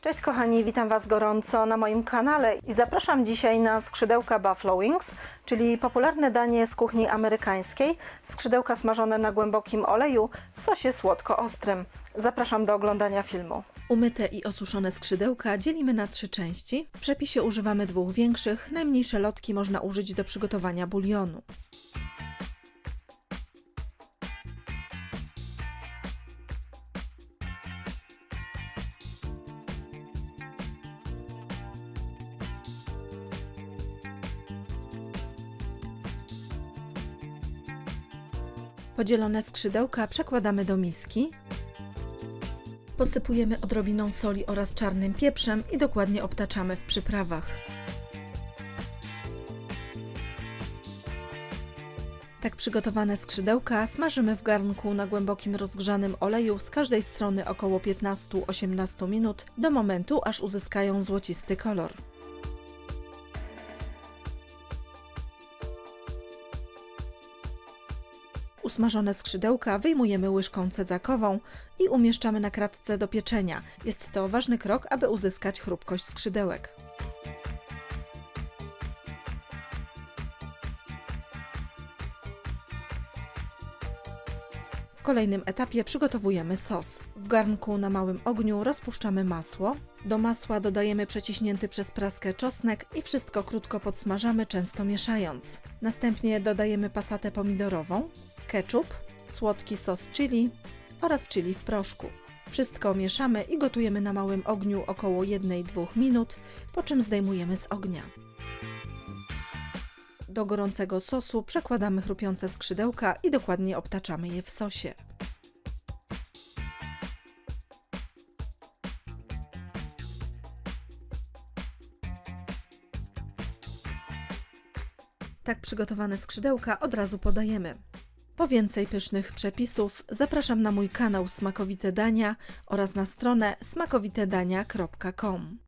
Cześć kochani, witam Was gorąco na moim kanale i zapraszam dzisiaj na skrzydełka Buffalo Wings, czyli popularne danie z kuchni amerykańskiej. Skrzydełka smażone na głębokim oleju w sosie słodko-ostrym. Zapraszam do oglądania filmu. Umyte i osuszone skrzydełka dzielimy na trzy części. W przepisie używamy dwóch większych, najmniejsze lotki można użyć do przygotowania bulionu. Podzielone skrzydełka przekładamy do miski. Posypujemy odrobiną soli oraz czarnym pieprzem i dokładnie obtaczamy w przyprawach. Tak przygotowane skrzydełka smażymy w garnku na głębokim rozgrzanym oleju z każdej strony około 15-18 minut do momentu, aż uzyskają złocisty kolor. Usmażone skrzydełka wyjmujemy łyżką cedzakową i umieszczamy na kratce do pieczenia. Jest to ważny krok, aby uzyskać chrupkość skrzydełek. W kolejnym etapie przygotowujemy sos. W garnku na małym ogniu rozpuszczamy masło. Do masła dodajemy przeciśnięty przez praskę czosnek i wszystko krótko podsmażamy, często mieszając. Następnie dodajemy pasatę pomidorową, ketchup, słodki sos chili oraz chili w proszku. Wszystko mieszamy i gotujemy na małym ogniu około 1-2 minut, po czym zdejmujemy z ognia. Do gorącego sosu przekładamy chrupiące skrzydełka i dokładnie obtaczamy je w sosie. Tak przygotowane skrzydełka od razu podajemy. Po więcej pysznych przepisów zapraszam na mój kanał Smakowite Dania oraz na stronę smakowitedania.com.